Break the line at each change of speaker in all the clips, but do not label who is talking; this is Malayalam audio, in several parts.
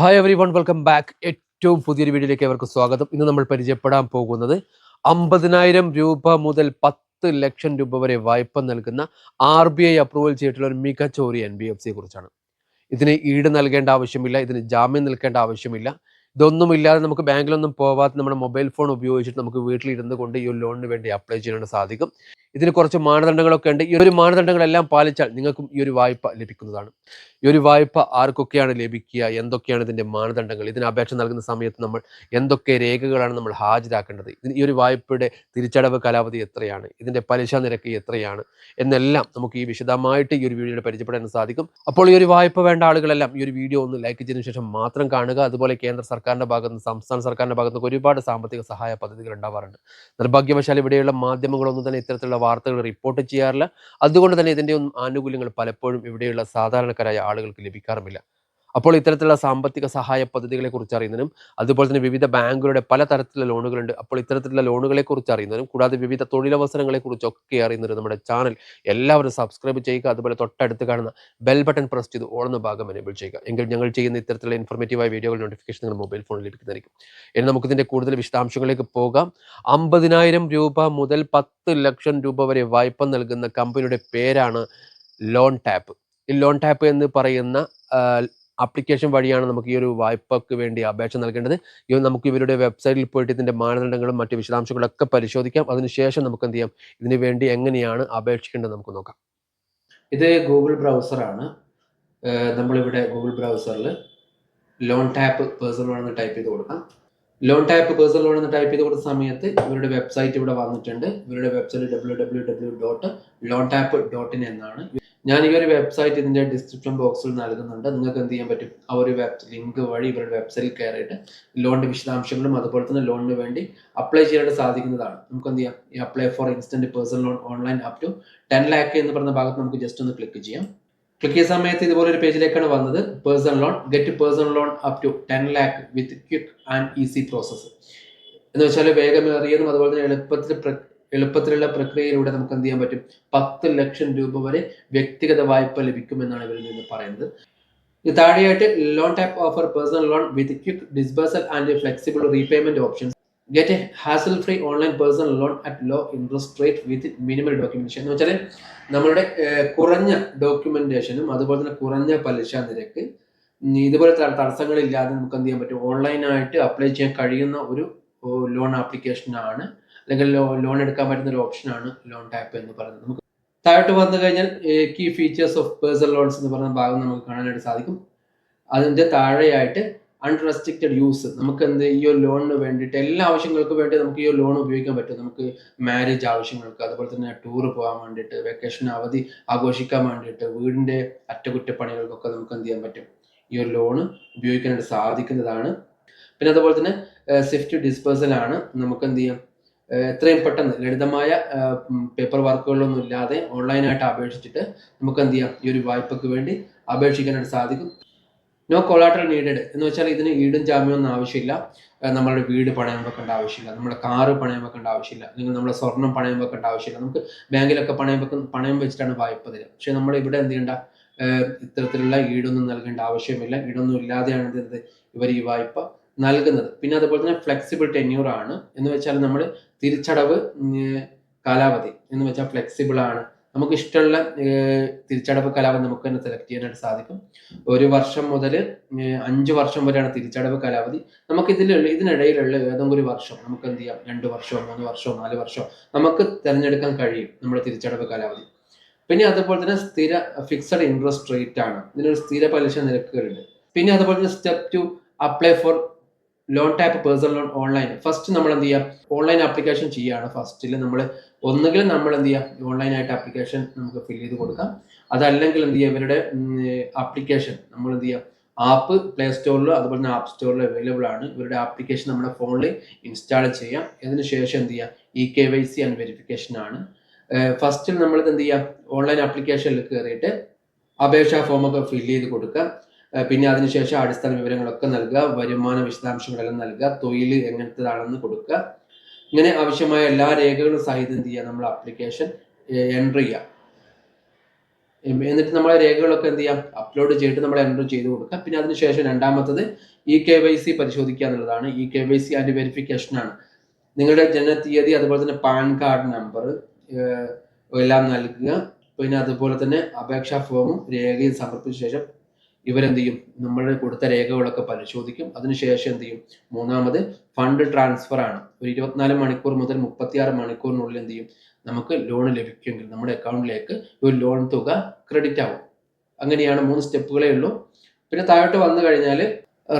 Hi everyone welcome back ഏറ്റവും പുതിയൊരു വീഡിയോയിലേക്ക് അവർക്ക് സ്വാഗതം. ഇന്ന് നമ്മൾ പരിചയപ്പെടാൻ പോകുന്നത് അമ്പതിനായിരം രൂപ മുതൽ പത്ത് ലക്ഷം രൂപ വരെ വായ്പ നൽകുന്ന ആർ ബി ഐ അപ്രൂവൽ ചെയ്തിട്ടുള്ള ഒരു മികച്ച ഒരു എൻ ബി എഫ് സിയെ കുറിച്ചാണ്. ഇതിന് ഈട് നൽകേണ്ട ആവശ്യമില്ല ഇതിന് ജാമ്യം നിൽക്കേണ്ട ആവശ്യമില്ല. ഇതൊന്നുമില്ലാതെ നമുക്ക് ബാങ്കിലൊന്നും പോവാതെ നമ്മുടെ മൊബൈൽ ഫോൺ ഉപയോഗിച്ചിട്ട് നമുക്ക് വീട്ടിലിരുന്ന് കൊണ്ട് ഈ ഒരു ലോണിന് വേണ്ടി അപ്ലൈ ചെയ്യാനായിട്ട് സാധിക്കും. ഇതിന് കുറച്ച് മാനദണ്ഡങ്ങളൊക്കെ ഉണ്ട്. ഈ ഒരു മാനദണ്ഡങ്ങളെല്ലാം പാലിച്ചാൽ നിങ്ങൾക്കും ഈ ഒരു വായ്പ ലഭിക്കുന്നതാണ്. ഈ ഒരു വായ്പ ആർക്കൊക്കെയാണ് ലഭിക്കുക? എന്തൊക്കെയാണ് ഇതിന്റെ മാനദണ്ഡങ്ങൾ? ഇതിന് അപേക്ഷ നൽകുന്ന സമയത്ത് നമ്മൾ എന്തൊക്കെ രേഖകളാണ് നമ്മൾ ഹാജരാക്കേണ്ടത്? ഇതിന് ഈ ഒരു വായ്പയുടെ തിരിച്ചടവ് കാലാവധി എത്രയാണ്? ഇതിന്റെ പലിശ നിരക്ക് എത്രയാണ്? എന്നെല്ലാം നമുക്ക് ഈ വിശദമായിട്ട് ഈ ഒരു വീഡിയോയിൽ പരിചയപ്പെടാൻ സാധിക്കും. അപ്പോൾ ഈ ഒരു വായ്പ വേണ്ട ആളുകളെല്ലാം ഈ ഒരു വീഡിയോ ഒന്ന് ലൈക്ക് ചെയ്തതിനു ശേഷം മാത്രം കാണുക. അതുപോലെ കേന്ദ്ര സർക്കാരിന്റെ ഭാഗത്തുനിന്ന് സംസ്ഥാന സർക്കാരിന്റെ ഭാഗത്തുനിന്ന് ഒരുപാട് സാമ്പത്തിക സഹായ പദ്ധതികൾ ഉണ്ടാവാറുണ്ട്. നിർഭാഗ്യവശാൽ ഇവിടെയുള്ള മാധ്യമങ്ങളൊന്നും തന്നെ ഇത്തരത്തിലുള്ള വാർത്തകൾ റിപ്പോർട്ട് ചെയ്യാറില്ല. അതുകൊണ്ട് തന്നെ ഇതിന്റെ ഒന്നും ആനുകൂല്യങ്ങൾ പലപ്പോഴും ഇവിടെയുള്ള സാധാരണക്കാരായ ആളുകൾക്ക് ലഭിക്കാറുമില്ല. അപ്പോൾ ഇത്തരത്തിലുള്ള സാമ്പത്തിക സഹായ പദ്ധതികളെ കുറിച്ച് അറിയുന്നതിനും അതുപോലെ തന്നെ വിവിധ ബാങ്കുകളുടെ പല തരത്തിലുള്ള ലോണുകളുണ്ട്. അപ്പോൾ ഇത്തരത്തിലുള്ള ലോണുകളെ കുറിച്ച് അറിയുന്നതിനും കൂടാതെ വിവിധ തൊഴിലവസരങ്ങളെ കുറിച്ചൊക്കെ അറിയുന്നതിനും നമ്മുടെ ചാനൽ എല്ലാവരും സബ്സ്ക്രൈബ് ചെയ്യുക അതുപോലെ തൊട്ടടുത്ത് കാണുന്ന ബെൽ ബട്ടൺ പ്രസ് ചെയ്ത് ഓളുന്ന ഭാഗം എനേബിൾ ചെയ്യുക. എങ്കിൽ ഞങ്ങൾ ചെയ്യുന്ന ഇത്തരത്തിലുള്ള ഇൻഫർമേറ്റീവായ വീഡിയോകൾ നോട്ടിഫിക്കേഷൻ നിങ്ങൾ മൊബൈൽ ഫോണിൽ ലഭിക്കുന്നതായിരിക്കും ഇനി നമുക്കിതിന്റെ കൂടുതൽ വിശദാംശങ്ങളിലേക്ക് പോകാം. അമ്പതിനായിരം രൂപ മുതൽ പത്ത് ലക്ഷം രൂപ വരെ വായ്പ നൽകുന്ന കമ്പനിയുടെ പേരാണ് ലോൺ ടാപ്പ്. ഈ ലോൺ ടാപ്പ് എന്ന് പറയുന്ന ആപ്ലിക്കേഷൻ വഴിയാണ് നമുക്ക് ഈ ഒരു വായ്പക്ക് വേണ്ടി അപേക്ഷ നൽകേണ്ടത്. ഇത് നമുക്ക് ഇവരുടെ വെബ്സൈറ്റിൽ പോയിട്ട് ഇതിന്റെ മാനദണ്ഡങ്ങളും മറ്റ് വിശദാംശങ്ങളൊക്കെ പരിശോധിക്കാം. അതിനുശേഷം നമുക്ക് എന്ത് ചെയ്യാം? ഇതിനു വേണ്ടി എങ്ങനെയാണ് അപേക്ഷിക്കേണ്ടത് നമുക്ക് നോക്കാം. ഇത് ഗൂഗിൾ ബ്രൗസറാണ് നമ്മളിവിടെ ഗൂഗിൾ ബ്രൗസറിൽ ലോൺ ടാപ്പ് പേഴ്സണൽ ലോൺ എന്ന് ടൈപ്പ് ചെയ്ത് കൊടുക്കാം. ലോൺ ടാപ്പ് പേഴ്സണൽ ലോൺ എന്ന് ടൈപ്പ് ചെയ്ത് കൊടുത്ത സമയത്ത് ഇവരുടെ വെബ്സൈറ്റ് ഇവിടെ വന്നിട്ടുണ്ട്. ഇവരുടെ website W W W dot loan tap dot in എന്നാണ്. ഞാൻ ഈ ഒരു വെബ്സൈറ്റ് ഇതിന്റെ ഡിസ്ക്രിപ്ഷൻ ബോക്സിൽ നൽകുന്നുണ്ട്. നിങ്ങൾക്ക് എന്ത് ചെയ്യാൻ പറ്റും? ആ ഒരു വെബ് ലിങ്ക് വഴി ഇവരുടെ വെബ്സൈറ്റിൽ കയറിയിട്ട് ലോണിന്റെ വിശദാംശങ്ങളും അതുപോലെ തന്നെ ലോണിന് വേണ്ടി അപ്ലൈ ചെയ്യാനായിട്ട് സാധിക്കുന്നതാണ്. നമുക്ക് എന്ത് ചെയ്യാം? ഈ apply for instant personal loan online up to ten lakh എന്ന് പറഞ്ഞ ഭാഗത്ത് നമുക്ക് ജസ്റ്റ് ഒന്ന് ക്ലിക്ക് ചെയ്യാം. ക്ലിക്ക് ചെയ്യുന്ന സമയത്ത് ഇതുപോലെ ഒരു പേജിലേക്കാണ് വന്നത്. Personal loan get personal loan up to ten lakh with quick and easy process എന്ന് വെച്ചാൽ വേഗമേറിയതും അതുപോലെ തന്നെ എളുപ്പത്തിൽ എളുപ്പത്തിലുള്ള പ്രക്രിയയിലൂടെ നമുക്ക് എന്ത് ചെയ്യാൻ പറ്റും? പത്ത് ലക്ഷം രൂപ വരെ വ്യക്തിഗത വായ്പ ലഭിക്കുമെന്നാണ് ഇവരിൽ നിന്ന് പറയുന്നത്. താഴെയായിട്ട് loan type offer personal loan with quick disbursal and flexible repayment options get a hassle free online personal loan at low interest rate with minimal documentation എന്ന് വെച്ചാൽ നമ്മളുടെ കുറഞ്ഞ ഡോക്യുമെന്റേഷനും അതുപോലെ തന്നെ കുറഞ്ഞ പലിശ നിരക്ക് ഇതുപോലെ തടസ്സങ്ങളില്ലാതെ നമുക്ക് എന്ത് ചെയ്യാൻ പറ്റും? ഓൺലൈനായിട്ട് അപ്ലൈ ചെയ്യാൻ കഴിയുന്ന ഒരു ലോൺ ആപ്ലിക്കേഷനാണ് അല്ലെങ്കിൽ ലോൺ എടുക്കാൻ പറ്റുന്ന ഒരു ഓപ്ഷനാണ് ലോൺ ടാപ്പ് എന്ന് പറയുന്നത്. നമുക്ക് താഴോട്ട് വന്നു കഴിഞ്ഞാൽ key features of personal loans എന്ന് പറയുന്ന ഭാഗം നമുക്ക് കാണാനായിട്ട് സാധിക്കും. അതിന്റെ താഴെയായിട്ട് അൺറെസ്ട്രിക്റ്റഡ് യൂസ് നമുക്ക് എന്ത് ഈ ഒരു ലോണിന് വേണ്ടിയിട്ട് എല്ലാ ആവശ്യങ്ങൾക്കും വേണ്ടി നമുക്ക് ഈ ഒരു ലോൺ ഉപയോഗിക്കാൻ പറ്റും. നമുക്ക് മാരേജ് ആവശ്യങ്ങൾക്ക് അതുപോലെ തന്നെ ടൂർ പോകാൻ വേണ്ടിയിട്ട് വെക്കേഷൻ അവധി ആഘോഷിക്കാൻ വേണ്ടിയിട്ട് വീടിന്റെ അറ്റകുറ്റപ്പണികൾക്കൊക്കെ നമുക്ക് എന്ത് ചെയ്യാൻ പറ്റും? ഈ ഒരു ലോൺ ഉപയോഗിക്കാനായിട്ട് സാധിക്കുന്നതാണ്. പിന്നെ അതുപോലെ തന്നെ സ്വിഫ്റ്റ് ഡിസ്പേഴ്സൽ ആണ്. നമുക്ക് എന്ത് ചെയ്യാം? എത്രയും പെട്ടെന്ന് ലളിതമായ പേപ്പർ വർക്കുകളൊന്നും ഇല്ലാതെ ഓൺലൈനായിട്ട് അപേക്ഷിച്ചിട്ട് നമുക്ക് എന്ത് ചെയ്യാം? ഈ ഒരു വായ്പക്ക് വേണ്ടി അപേക്ഷിക്കാനായിട്ട് സാധിക്കും. നോ കൊളാട്രൽ നീഡഡ് എന്ന് വെച്ചാൽ ഇതിന് ഈടും ജാമ്യമൊന്നും ആവശ്യമില്ല. നമ്മളുടെ വീട് പണയം വെക്കേണ്ട ആവശ്യമില്ല. നമ്മുടെ കാറ് പണയം വെക്കേണ്ട ആവശ്യമില്ല. അല്ലെങ്കിൽ നമ്മുടെ സ്വർണം പണയം വെക്കേണ്ട ആവശ്യമില്ല. നമുക്ക് ബാങ്കിലൊക്കെ പണയം വെക്കുന്ന പണയം വെച്ചിട്ടാണ് വായ്പ തരിക. പക്ഷെ നമ്മൾ ഇവിടെ എന്ത് ചെയ്യേണ്ട? ഇത്തരത്തിലുള്ള ഈടൊന്നും നൽകേണ്ട ആവശ്യമില്ല. ഈടൊന്നും ഇല്ലാതെയാണ് എന്ത് ഇവർ ഈ വായ്പ നൽകുന്നത്. പിന്നെ അതുപോലെ തന്നെ ഫ്ലെക്സിബിൾ ടെന്യൂർ ആണ്. എന്ന് വെച്ചാൽ നമ്മൾ തിരിച്ചടവ് കാലാവധി എന്ന് വെച്ചാൽ ഫ്ലെക്സിബിൾ ആണ്. നമുക്ക് ഇഷ്ടമുള്ള തിരിച്ചടവ് കാലാവധി നമുക്ക് തന്നെ സെലക്ട് ചെയ്യാനായിട്ട് സാധിക്കും. ഒരു വർഷം മുതൽ അഞ്ച് വർഷം വരെയാണ് തിരിച്ചടവ് കാലാവധി. നമുക്ക് ഇതിലുള്ള ഇതിനിടയിലുള്ള ഏതെങ്കിലും ഒരു വർഷം നമുക്ക് എന്ത് ചെയ്യാം? രണ്ട് വർഷമോ മൂന്ന് വർഷമോ നാല് വർഷമോ നമുക്ക് തിരഞ്ഞെടുക്കാൻ കഴിയും നമ്മുടെ തിരിച്ചടവ് കാലാവധി. പിന്നെ അതുപോലെ തന്നെ സ്ഥിര ഫിക്സഡ് ഇൻട്രസ്റ്റ് റേറ്റ് ആണ്. ഇതിനൊരു സ്ഥിര പലിശ നിരക്കുകളുണ്ട്. പിന്നെ അതുപോലെ തന്നെ step to apply for loan tap personal loan online first നമ്മൾ എന്ത് ചെയ്യുക ഓൺലൈൻ ആപ്ലിക്കേഷൻ ചെയ്യുകയാണ് ഫസ്റ്റിൽ നമ്മൾ ഒന്നുകിൽ നമ്മൾ എന്ത് ചെയ്യാം? ഓൺലൈനായിട്ട് ആപ്ലിക്കേഷൻ നമുക്ക് ഫില്ല് ചെയ്ത് കൊടുക്കാം. അതല്ലെങ്കിൽ എന്ത് ചെയ്യുക ഇവരുടെ ആപ്ലിക്കേഷൻ നമ്മൾ എന്ത് ചെയ്യുക ആപ്പ് പ്ലേ സ്റ്റോറിലോ അതുപോലെ തന്നെ ആപ്പ് സ്റ്റോറിലോ അവൈലബിൾ ആണ്. ഇവരുടെ ആപ്ലിക്കേഷൻ നമ്മുടെ ഫോണിൽ ഇൻസ്റ്റാൾ ചെയ്യാം. അതിന് ശേഷം എന്ത് ചെയ്യുക E K Y C and verification ആണ്. ഫസ്റ്റിൽ നമ്മൾ എന്ത് ചെയ്യുക ഓൺലൈൻ ആപ്ലിക്കേഷനിൽ കയറിയിട്ട് അപേക്ഷാ ഫോമൊക്കെ ഫില്ല് ചെയ്ത് കൊടുക്കുക പിന്നെ അതിനുശേഷം അടിസ്ഥാന വിവരങ്ങളൊക്കെ നൽകുക വരുമാന വിശദാംശങ്ങളെല്ലാം നൽകുക തൊഴിൽ എങ്ങനത്തേതാണെന്ന് കൊടുക്കുക. ഇങ്ങനെ ആവശ്യമായ എല്ലാ രേഖകളും സഹിതം എന്ത് ചെയ്യുക? നമ്മൾ ആപ്ലിക്കേഷൻ എൻട്രി ചെയ്യുക. എന്നിട്ട് നമ്മളെ രേഖകളൊക്കെ എന്ത് ചെയ്യാം അപ്ലോഡ് ചെയ്തിട്ട് നമ്മൾ എന്റർ ചെയ്ത് കൊടുക്കുക. പിന്നെ അതിനുശേഷം രണ്ടാമത്തത് ഇ കെ വൈ സി പരിശോധിക്കുക എന്നുള്ളതാണ്. E K Y C and വെരിഫിക്കേഷനാണ് നിങ്ങളുടെ ജനനത്തീയതി അതുപോലെ തന്നെ പാൻ കാർഡ് നമ്പർ എല്ലാം നൽകുക. പിന്നെ അതുപോലെ തന്നെ അപേക്ഷാ ഫോമും രേഖയും സമർപ്പിച്ച ശേഷം ഇവരെന്ത് ചെയ്യും നമ്മൾ കൊടുത്ത രേഖകളൊക്കെ പരിശോധിക്കും. അതിനുശേഷം എന്ത് ചെയ്യും മൂന്നാമത് ഫണ്ട് ട്രാൻസ്ഫർ ആണ്. ഒരു ഇരുപത്തിനാല് മണിക്കൂർ മുതൽ മുപ്പത്തിയാറ് മണിക്കൂറിനുള്ളിൽ എന്ത് ചെയ്യും നമുക്ക് ലോൺ ലഭിക്കുമെങ്കിൽ നമ്മുടെ അക്കൗണ്ടിലേക്ക് ഒരു ലോൺ തുക ക്രെഡിറ്റ് ആവും. അങ്ങനെയാണ് മൂന്ന് സ്റ്റെപ്പുകളേ ഉള്ളൂ. പിന്നെ താഴോട്ട് വന്നു കഴിഞ്ഞാൽ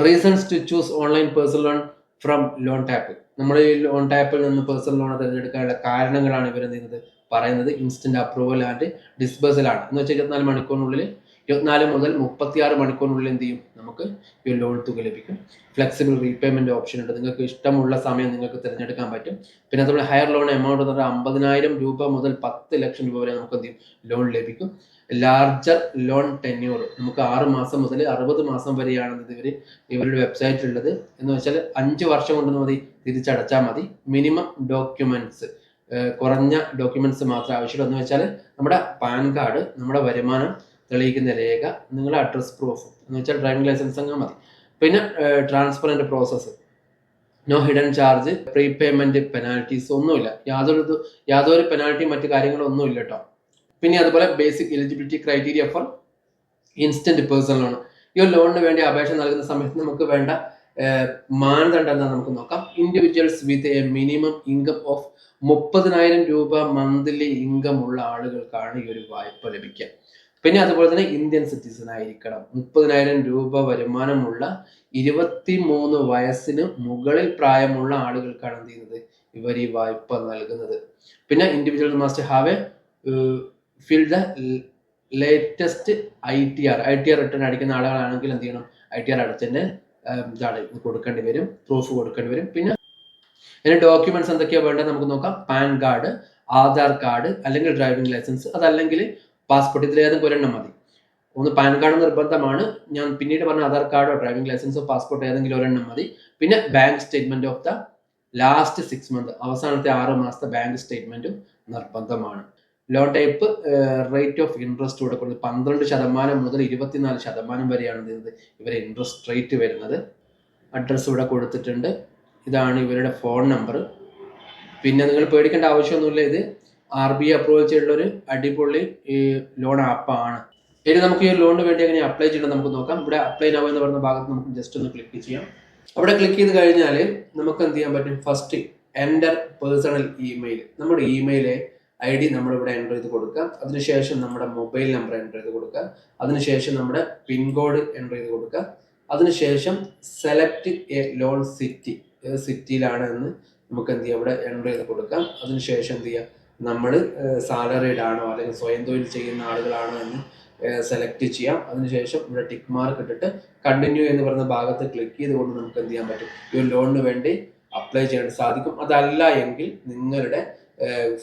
reasons to choose online personal loan from loan tap നമ്മൾ ഈ ലോൺ ടാപ്പിൽ നിന്ന് പേഴ്സണൽ ലോൺ തിരഞ്ഞെടുക്കാനുള്ള കാരണങ്ങളാണ് ഇവരെന്ത് ചെയ്യുന്നത് പറയുന്നത് ഇൻസ്റ്റന്റ് അപ്രൂവൽ ആൻഡ് ഡിസ്ബേഴ്സൽ ആണ്. എന്ന് വെച്ചാൽ ഇരുപത്തിനാല് മണിക്കൂറിനുള്ളിൽ ഇരുപത്തിനാല് മുതൽ മുപ്പത്തിയാറ് മണിക്കൂറിനുള്ളിൽ എന്ത് ചെയ്യും? നമുക്ക് ഈ ലോൺ തുക ലഭിക്കും. ഫ്ലെക്സിബിൾ റീപേയ്മെന്റ് ഓപ്ഷൻ ഉണ്ട്. നിങ്ങൾക്ക് ഇഷ്ടമുള്ള സമയം നിങ്ങൾക്ക് തിരഞ്ഞെടുക്കാൻ പറ്റും. പിന്നെ അതുപോലെ ഹയർ ലോൺ എമൗണ്ട് എന്ന് പറഞ്ഞാൽ അമ്പതിനായിരം രൂപ മുതൽ പത്ത് ലക്ഷം രൂപ വരെ നമുക്ക് എന്ത് ചെയ്യും? ലോൺ ലഭിക്കും. ലാർജർ ലോൺ ടെന്യൂർ നമുക്ക് ആറ് മാസം മുതൽ അറുപത് മാസം വരെയാണ് ഇത് ഇവർ ഇവരുടെ വെബ്സൈറ്റ് ഉള്ളത്. എന്ന് വെച്ചാൽ അഞ്ച് വർഷം കൊണ്ട് മതി. തിരിച്ചടച്ചാൽ മതി. മിനിമം ഡോക്യുമെന്റ്സ് കുറഞ്ഞ ഡോക്യുമെന്റ്സ് മാത്രം ആവശ്യമുള്ളൂ. എന്ന് വെച്ചാൽ നമ്മുടെ പാൻ കാർഡ് നമ്മുടെ വരുമാനം തെളിയിക്കുന്ന രേഖ നിങ്ങളുടെ അഡ്രസ് പ്രൂഫ് എന്ന് വെച്ചാൽ ഡ്രൈവിംഗ് ലൈസൻസ് അങ്ങ് മതി. പിന്നെ transparent process no hidden charge prepayment penalties ഒന്നുമില്ല. യാതൊരു യാതൊരു പെനാൽറ്റിയും മറ്റു കാര്യങ്ങളും ഒന്നുമില്ല കേട്ടോ പിന്നെ അതുപോലെ basic eligibility criteria for instant personal loan ഈ ലോണിന് വേണ്ടി അപേക്ഷ നൽകുന്ന സമയത്ത് നമുക്ക് വേണ്ട മാനദണ്ഡം എന്താ നമുക്ക് നോക്കാം. Individuals with a minimum income of മുപ്പതിനായിരം രൂപ മന്ത്ലി ഇൻകം ഉള്ള ആളുകൾക്കാണ് ഈ ഒരു വായ്പ ലഭിക്കുക. പിന്നെ അതുപോലെ തന്നെ ഇന്ത്യൻ സിറ്റിസൺ ആയിരിക്കണം. മുപ്പതിനായിരം രൂപ വരുമാനമുള്ള ഇരുപത്തി മൂന്ന് വയസ്സിന് മുകളിൽ പ്രായമുള്ള ആളുകൾക്കാണ് എന്ത് ചെയ്യുന്നത്? ഇവർ ഈ വായ്പ നൽകുന്നത്. പിന്നെ individual must have a fill the latest I T R I T R return അടിക്കുന്ന ആളുകളാണെങ്കിൽ എന്ത് ചെയ്യണം? ഐ ടി ആർ അടച്ചതിന്റെ ഏഹ്, ഇതാണ് ഇത് കൊടുക്കേണ്ടി വരും. പ്രൂഫ് കൊടുക്കേണ്ടി വരും. പിന്നെ ഇതിന് ഡോക്യുമെന്റ്സ് എന്തൊക്കെയാണ് വേണ്ടത്? നമുക്ക് നോക്കാം. പാൻ കാർഡ് ആധാർ കാർഡ് അല്ലെങ്കിൽ ഡ്രൈവിംഗ് ലൈസൻസ് അതല്ലെങ്കിൽ പാസ്പോർട്ട് ഇതിലേതും ഒരെണ്ണം മതി. ഒന്ന് പാൻ കാർഡ് നിർബന്ധമാണ്. ഞാൻ പിന്നീട് പറഞ്ഞ ആധാർ കാർഡോ ഡ്രൈവിംഗ് ലൈസൻസോ പാസ്പോർട്ടോ ഏതെങ്കിലും ഒരെണ്ണം മതി. പിന്നെ bank statement of the last six month അവസാനത്തെ ആറ് മാസത്തെ ബാങ്ക് സ്റ്റേറ്റ്മെന്റും നിർബന്ധമാണ്. Loan type rate of interest ഇവിടെ കൊടുക്കുന്നത് പന്ത്രണ്ട് ശതമാനം മുതൽ ഇരുപത്തിനാല് ശതമാനം വരെയാണ് ചെയ്യുന്നത് ഇവരെ ഇൻട്രസ്റ്റ് റേറ്റ് വരുന്നത്. അഡ്രസ്സ് ഇവിടെ കൊടുത്തിട്ടുണ്ട്. ഇതാണ് ഇവരുടെ ഫോൺ നമ്പർ പിന്നെ നിങ്ങൾ പേടിക്കേണ്ട ആവശ്യമൊന്നുമില്ല ഇത്. ആർ ബി അപ്രൂവൽ ചെയ്തിട്ടുള്ള ഒരു അടിപൊളി ഈ ലോൺ ആപ്പാണ് ഇനി നമുക്ക് ഈ ലോണിന് വേണ്ടി എങ്ങനെ അപ്ലൈ ചെയ്യണം നമുക്ക് നോക്കാം. ഇവിടെ അപ്ലൈ നൗ എന്ന് പറയുന്ന ഭാഗത്ത് നമുക്ക് ജസ്റ്റ് ഒന്ന് ക്ലിക്ക് ചെയ്യാം. അവിടെ ക്ലിക്ക് ചെയ്ത് കഴിഞ്ഞാൽ നമുക്ക് എന്ത് ചെയ്യാൻ പറ്റും? ഫസ്റ്റ് എന്റർ പേഴ്സണൽ ഇമെയിൽ നമ്മുടെ ഇമെയിൽ ഐ ഡി നമ്മളിവിടെ എന്റർ ചെയ്ത് കൊടുക്കാം അതിനുശേഷം നമ്മുടെ മൊബൈൽ നമ്പർ എന്റർ ചെയ്ത് കൊടുക്കുക. അതിനുശേഷം നമ്മുടെ പിൻകോഡ് എന്റർ ചെയ്ത് കൊടുക്കുക. അതിനുശേഷം സെലക്ട് എ ലോൺ സിറ്റി ഏത് സിറ്റിയിലാണ് എന്ന് നമുക്ക് എന്ത് ചെയ്യാം? ഇവിടെ എന്റർ ചെയ്ത് കൊടുക്കാം. അതിനുശേഷം എന്ത് ചെയ്യാം? നമ്മൾ സാലറീഡ് ആണോ അല്ലെങ്കിൽ സ്വയം തൊഴിൽ ചെയ്യുന്ന ആളുകളാണോ എന്ന് സെലക്ട് ചെയ്യാം. അതിനുശേഷം ഇവിടെ ടിക്ക് മാർക്ക് ഇട്ടിട്ട് കണ്ടിന്യൂ എന്ന് പറയുന്ന ഭാഗത്ത് ക്ലിക്ക് ചെയ്തുകൊണ്ട് നമുക്ക് എന്ത് ചെയ്യാൻ പറ്റും? ഈ ഒരു ലോണിന് വേണ്ടി അപ്ലൈ ചെയ്യാൻ സാധിക്കും. അതല്ല എങ്കിൽ നിങ്ങളുടെ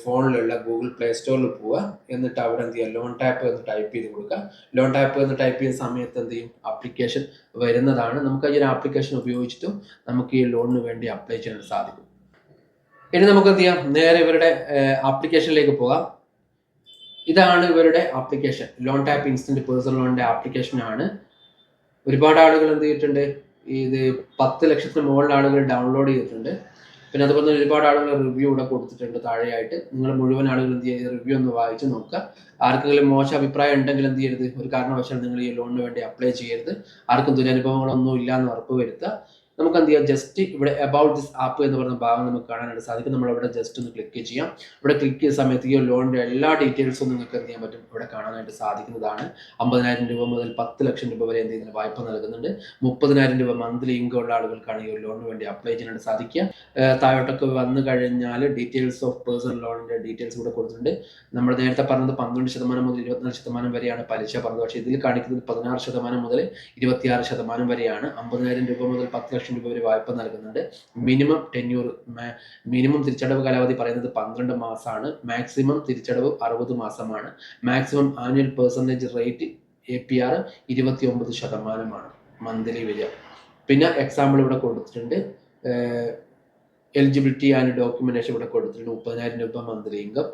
ഫോണിലുള്ള ഗൂഗിൾ പ്ലേ സ്റ്റോറിൽ പോവുക. എന്നിട്ട് അവിടെ എന്ത് ചെയ്യുക? ലോൺ ടാപ്പ് എന്ന് ടൈപ്പ് ചെയ്ത് കൊടുക്കുക. ലോൺ ടാപ്പ് എന്ന് ടൈപ്പ് ചെയ്യുന്ന സമയത്ത് എന്ത് ചെയ്യും? ആപ്ലിക്കേഷൻ വരുന്നതാണ്. നമുക്ക് ഈ ആപ്ലിക്കേഷൻ ഉപയോഗിച്ചിട്ടും നമുക്ക് ഈ ലോണിന് വേണ്ടി അപ്ലൈ ചെയ്യാൻ സാധിക്കും. ഇനി നമുക്ക് എന്ത് ചെയ്യാം നേരെ ഇവരുടെ ആപ്ലിക്കേഷനിലേക്ക് പോകാം. ഇതാണ് ഇവരുടെ application loan tap instant personal ലോണിന്റെ application ആണ്. ഒരുപാട് ആളുകൾ എന്ത് ചെയ്തിട്ടുണ്ട്? ഇത് പത്ത് ലക്ഷത്തിന് മുകളിൽ ആളുകൾ ഡൗൺലോഡ് ചെയ്തിട്ടുണ്ട്. പിന്നെ അതുപോലെ തന്നെ ഒരുപാട് ആളുകൾ റിവ്യൂ ഇവിടെ കൊടുത്തിട്ടുണ്ട് താഴെയായിട്ട്. നിങ്ങൾ മുഴുവൻ ആളുകൾ എന്ത് ചെയ്യുക റിവ്യൂ ഒന്ന് വായിച്ച് നോക്കുക. ആർക്കെങ്കിലും മോശം അഭിപ്രായം ഉണ്ടെങ്കിൽ എന്ത് ചെയ്യരുത്? ഒരു കാരണവശാലും നിങ്ങൾ ഈ ലോണിന് വേണ്ടി അപ്ലൈ ചെയ്യരുത്. ആർക്കും ദുരനുഭവങ്ങളൊന്നും ഇല്ല എന്ന് ഉറപ്പ് വരുത്തുക. നമുക്ക് എന്ത് ചെയ്യാം ജസ്റ്റ് ഇവിടെ അബൌട്ട് ദിസ് ആപ്പ് എന്ന് പറയുന്ന ഭാഗം നമുക്ക് കാണാനായിട്ട് സാധിക്കും. നമ്മൾ ഇവിടെ ജസ്റ്റ് ഒന്ന് ക്ലിക്ക് ചെയ്യാം. ഇവിടെ ക്ലിക്ക് ചെയ്യുന്ന സമയത്ത് ഈ ലോണിന്റെ എല്ലാ ഡീറ്റെയിൽസും നിങ്ങൾക്ക് എന്ത് ചെയ്യാൻ പറ്റും? ഇവിടെ കാണാനായിട്ട് സാധിക്കുന്നതാണ്. അമ്പതിനായിരം രൂപ മുതൽ പത്ത് ലക്ഷം രൂപ വരെ എന്ത് ചെയ്യുന്ന വായ്പ നൽകുന്നുണ്ട്. മുപ്പതിനായിരം രൂപ മന്ത്ലി ഇൻകം ഉള്ള ആളുകൾക്കാണ് ഈ ലോണിന് വേണ്ടി അപ്ലൈ ചെയ്യാനായിട്ട് സാധിക്കുക. താഴോട്ടൊക്കെ വന്നു കഴിഞ്ഞാൽ ഡീറ്റെയിൽസ് ഓഫ് പേഴ്സണൽ ലോണിന്റെ ഡീറ്റെയിൽസ് കൂടെ കൊടുത്തിട്ടുണ്ട്. നമ്മൾ നേരത്തെ പറഞ്ഞത് പന്ത്രണ്ട് ശതമാനം മുതൽ ഇരുപത്തിനാല് ശതമാനം വരെയാണ് പലിശ പറഞ്ഞത്. പക്ഷേ ഇതിൽ കാണിക്കുന്നത് പതിനാറ് ശതമാനം മുതൽ ഇരുപത്തിയാറ് ശതമാനം വരെയാണ്. അമ്പതിനായിരം രൂപ മുതൽ പത്ത് ലക്ഷം രൂപ വരെ വായ്പ നൽകുന്നുണ്ട്. മിനിമം ടെന്യൂർ മിനിമം തിരിച്ചടവ് കാലാവധി പറയുന്നത് പന്ത്രണ്ട് മാസമാണ് മാക്സിമം തിരിച്ചടവ് അറുപത് മാസമാണ്. Maximum annual percentage rate A P R ഇരുപത്തി ഒമ്പത് ശതമാനമാണ് മന്ത്ലി വില പിന്നെ എക്സാമ്പിൾ ഇവിടെ കൊടുത്തിട്ടുണ്ട്. എലിജിബിലിറ്റി ആൻഡ് ഡോക്യുമെന്റേഷൻ ഇവിടെ കൊടുത്തിട്ടുണ്ട്. മുപ്പതിനായിരം രൂപ മന്ത്ലി ഇൻകം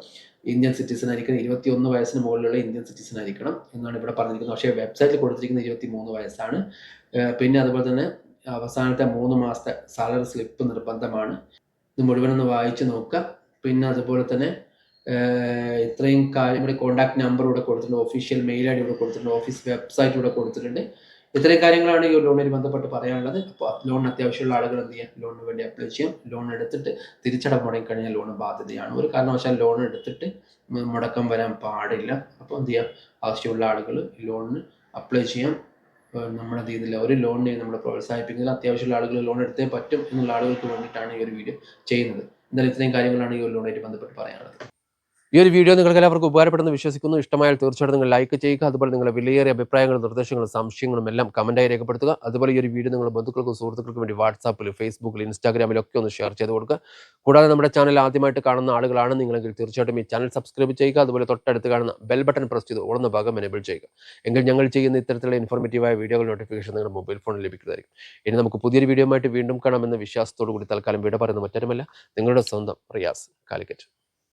ഇന്ത്യൻ സിറ്റിസൺ ആയിരിക്കണം. ഇരുപത്തി ഒന്ന് വയസ്സിന് മുകളിലുള്ള ഇന്ത്യൻ സിറ്റിസൺ ആയിരിക്കണം എന്നാണ് ഇവിടെ പറഞ്ഞിരിക്കുന്നത്. പക്ഷേ വെബ്സൈറ്റിൽ കൊടുത്തിരിക്കുന്നത് ഇരുപത്തി മൂന്ന് വയസ്സാണ് പിന്നെ അതുപോലെ തന്നെ അവസാനത്തെ മൂന്ന് മാസത്തെ സാലറി സ്ലിപ്പ് നിർബന്ധമാണ്. ഇത് മുഴുവനൊന്ന് വായിച്ചു നോക്കുക. പിന്നെ അതുപോലെ തന്നെ ഇത്രയും കാര്യം ഇവിടെ കോൺടാക്ട് നമ്പർ ഇവിടെ കൊടുത്തിട്ടുണ്ട് ഒഫീഷ്യൽ മെയിൽ ഐ ഡി ഇവിടെ കൊടുത്തിട്ടുണ്ട് ഓഫീസ് വെബ്സൈറ്റ് ഇവിടെ കൊടുത്തിട്ടുണ്ട്. ഇത്രയും കാര്യങ്ങളാണ് ഈ ലോണിൽ ബന്ധപ്പെട്ട് പറയാനുള്ളത്. അപ്പോൾ ലോണിന് അത്യാവശ്യമുള്ള ആളുകൾ എന്ത് ചെയ്യാം? ലോണിന് വേണ്ടി അപ്ലൈ ചെയ്യാം. ലോൺ എടുത്തിട്ട് തിരിച്ചടവ് മുടങ്ങിക്കഴിഞ്ഞാൽ ലോൺ ബാധ്യതയാണ്. ഒരു കാരണവശാൽ ലോൺ എടുത്തിട്ട് മുടക്കം വരാൻ പാടില്ല. അപ്പോൾ എന്ത് ചെയ്യാം? ആവശ്യമുള്ള ആളുകൾ ലോണിന് അപ്ലൈ ചെയ്യാം. നമ്മുടെ രീതിയിൽ ഒരു ലോണിനെ നമ്മൾ പ്രോത്സാഹിപ്പിക്കുന്നത് അത്യാവശ്യമുള്ള ആളുകൾ ലോൺ എടുത്തേ പറ്റും എന്നുള്ള ആളുകൾക്ക് വേണ്ടിയിട്ടാണ് ഈ ഒരു വീഡിയോ ചെയ്യുന്നത്. എന്തായാലും ഇത്രയും കാര്യങ്ങളാണ് ഈ ഒരു ലോണായിട്ട് ബന്ധപ്പെട്ട് പറയാനുള്ളത്. ഈ ഒരു വീഡിയോ നിങ്ങൾക്ക് എല്ലാവർക്കും ഉപകാരപ്പെടുന്നു വിശ്വസിക്കുന്നു. ഇഷ്ടമായാൽ തീർച്ചയായിട്ടും നിങ്ങൾ ലൈക്ക് ചെയ്യുക. അതുപോലെ നിങ്ങളുടെ വിലയേറിയ അഭിപ്രായങ്ങളും നിർദ്ദേശങ്ങളും സംശയങ്ങളും എല്ലാം കമന്റായി രേഖപ്പെടുത്തുക. അതുപോലെ ഈ ഒരു വീഡിയോ നിങ്ങൾ ബന്ധുക്കൾക്കും സുഹൃത്തുക്കൾക്കും വേണ്ടി വാട്സാപ്പിൽ ഫേസ്ബുക്കിൽ ഇൻസ്റ്റാഗ്രാമിലൊക്കെ ഒന്ന് ഷെയർ ചെയ്ത് കൊടുക്കുക. കൂടാതെ നമ്മുടെ ചാനൽ ആദ്യമായിട്ട് കാണുന്ന ആളുകളാണ് നിങ്ങളെങ്കിൽ തീർച്ചയായിട്ടും ഈ ചാനൽ സബ്സ്ക്രൈബ് ചെയ്യുക. അതുപോലെ തൊട്ടടുത്ത് കാണുന്ന ബെൽ ബട്ടൺ പ്രസ് ചെയ്ത് ഓടുന്ന ഭാഗം എനേബിൾ ചെയ്യുക. എങ്കിൽ ഞങ്ങൾ ചെയ്യുന്ന ഇത്തരത്തിലുള്ള ഇൻഫോർമേറ്റീവായ വീഡിയോകൾ നോട്ടിഫിക്കേഷൻ നിങ്ങളുടെ മൊബൈൽ ഫോണിൽ ലഭിക്കുന്നതായിരിക്കും. ഇനി നമുക്ക് പുതിയൊരു വീഡിയോ ആയിട്ട് വീണ്ടും കാണാമെന്ന വിശ്വാസത്തോടു കൂടി തൽക്കാലം വിട പറയുന്ന മറ്റൊരുമല്ല. നിങ്ങളുടെ സ്വന്തം റിയാസ് കാലിക്കറ്റ്.